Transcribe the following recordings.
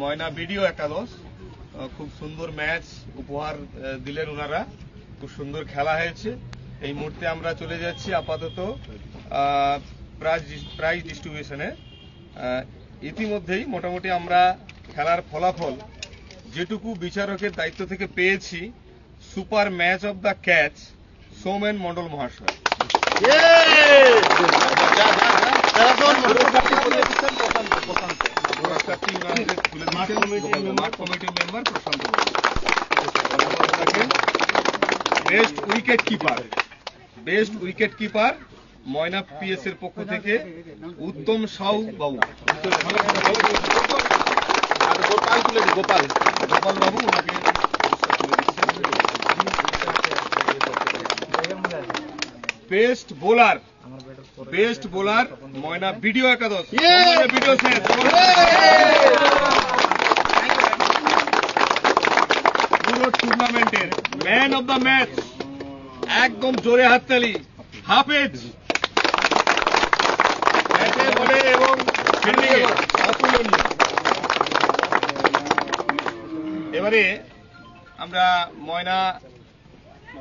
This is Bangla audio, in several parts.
ময়না ভিডিও একাদশ খুব সুন্দর ম্যাচ উপহার দিলেন ওনারা খুব সুন্দর খেলা হয়েছে। এই মুহূর্তে আমরা চলে যাচ্ছি আপাতত প্রাইজ ডিস্ট্রিবিউশনে ইতিমধ্যেই মোটামুটি আমরা খেলার ফলাফল যেটুকু বিচারকের দায়িত্ব থেকে পেয়েছি super match of the catch Soumen Mondal মহাশয় পুরস্কারটি member Prashanta best wicket keeper best wicket keeper Moyna PS এর পক্ষ থেকে উত্তম সাউ বাবু। গোপাল তুলে গোপাল গোপাল বাবু ওনাকে best bowler best bowler Moyna BDO একাদশ ভিডিও স্যার পুরো টুর্নামেন্টের ম্যান অফ দ্য ম্যাচ একদম জোরে হাততালি, হাফেজ। এবং এবারে আমরা ময়না,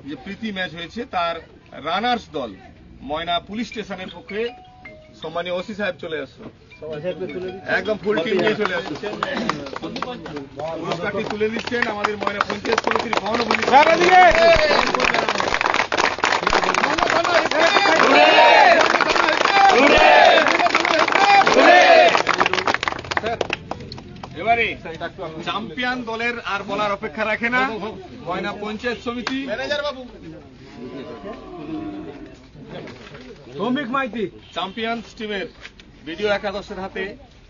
যে প্রীতি ম্যাচ হয়েছে, তার রানার্স দল, ময়না পুলিশ স্টেশনের পক্ষে সম্মানীয় ওসি সাহেব চলে আসছো একদম ফুল টিম নিয়ে চলে আসছো পুরস্কারটি তুলে দিচ্ছেন আমাদের ময়না পঞ্চায়েত সমিতির গণভূমি এবারে চ্যাম্পিয়ন দলের আর বলার অপেক্ষা রাখে না ময়না পঞ্চায়েত সমিতি। ম্যানেজার শ্রমিক মাইতি। চ্যাম্পিয়ন্স টিমের ভিডিও একাদশের হাতে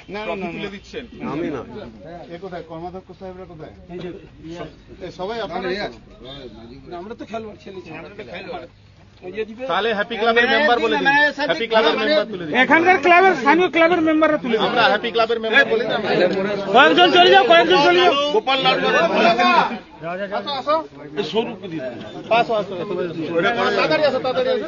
ট্রফি তুলে দিচ্ছেন। আমি না। এ কোথায়? কর্মাধ্যক্ষ সাহেবরা কোথায়? সবাই আপনারাই আমরা তো খেলবার ছেলেছি আমরা তো খেলবার ওই যে দিবে। তাহলে হ্যাপি ক্লাবের মেম্বার বলে দিন। হ্যাপি ক্লাবের মেম্বার তুলে দিন। এখানকার ক্লাবের স্থানীয় ক্লাবের মেম্বাররা তুলে দেবে আমরা হ্যাপি ক্লাবের মেম্বার বলে দিন। কয়েকজন চলে যাও কয়েকজন চলে যাও। গোপাল লাল আসো আসো। পাঁচ আসো তাড়াতাড়ি আসো তাড়াতাড়ি আসো।